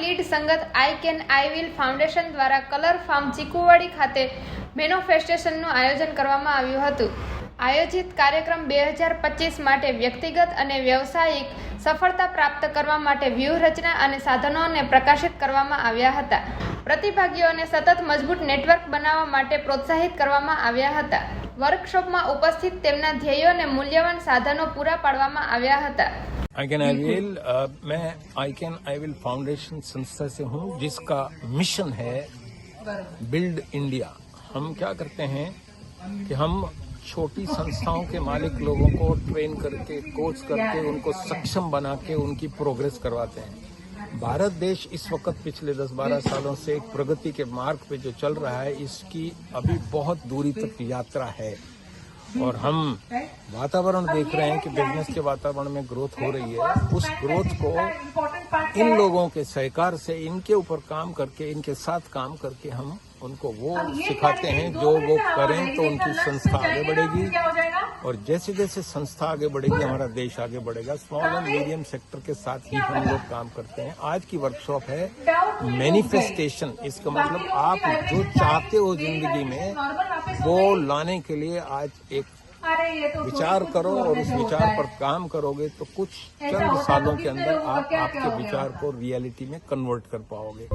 Lead સંગત I can I will foundation દ્વારા colour farm Chikuwadi ખાતે મેનોફેસ્ટેશનનું આયોજન કરવામાં આવ્યું હતું. આયોજિત કાર્યક્રમ બે હજાર પચીસ માટે વ્યક્તિગત અને વ્યવસાયિક સફળતા પ્રાપ્ત કરવા માટે વ્યૂહરચના અને સાધનોને પ્રકાશિત કરવામાં આવ્યા હતા. પ્રતિભાગીઓને સતત મજબૂત નેટવર્ક બનાવવા માટે પ્રોત્સાહિત કરવામાં આવ્યા હતા. વર્કશોપમાં ઉપસ્થિત તેમના ધ્યેયો અને મૂલ્યવાન સાધનો પૂરા પાડવામાં આવ્યા હતા. आई कैन आई विल मैं I can I will foundation संस्था से हूँ जिसका मिशन है बिल्ड इंडिया हम क्या करते हैं कि हम छोटी संस्थाओं के मालिक लोगों को ट्रेन करके कोच करके उनको सक्षम बना के उनकी प्रोग्रेस करवाते हैं। भारत देश इस वक्त पिछले 10-12 सालों से एक प्रगति के मार्ग पे जो चल रहा है इसकी अभी बहुत दूरी तक यात्रा है। और हम वातावरण देख रहे हैं कि बिज़नेस के वातावरण में ग्रोथ हो रही है। उस ग्रोथ को इन लोगों के सहकार से इनके ऊपर काम करके इनके साथ काम करके हम उनको वो सिखाते हैं जो वो करें तो उनकी संस्था आगे बढ़ेगी। और जैसे जैसे संस्था आगे बढ़ेगी हमारा देश आगे बढ़ेगा। स्मॉल एंड मीडियम सेक्टर के साथ ही हम लोग काम करते हैं। आज की वर्कशॉप है मैनिफेस्टेशन इसका मतलब आप जो चाहते हो ज़िंदगी में, वो लाने के लिए आज एक विचार करो और उस विचार पर काम करोगे तो कुछ चंद सालों के अंदर आप आपके विचार को रियलिटी में कन्वर्ट कर पाओगे।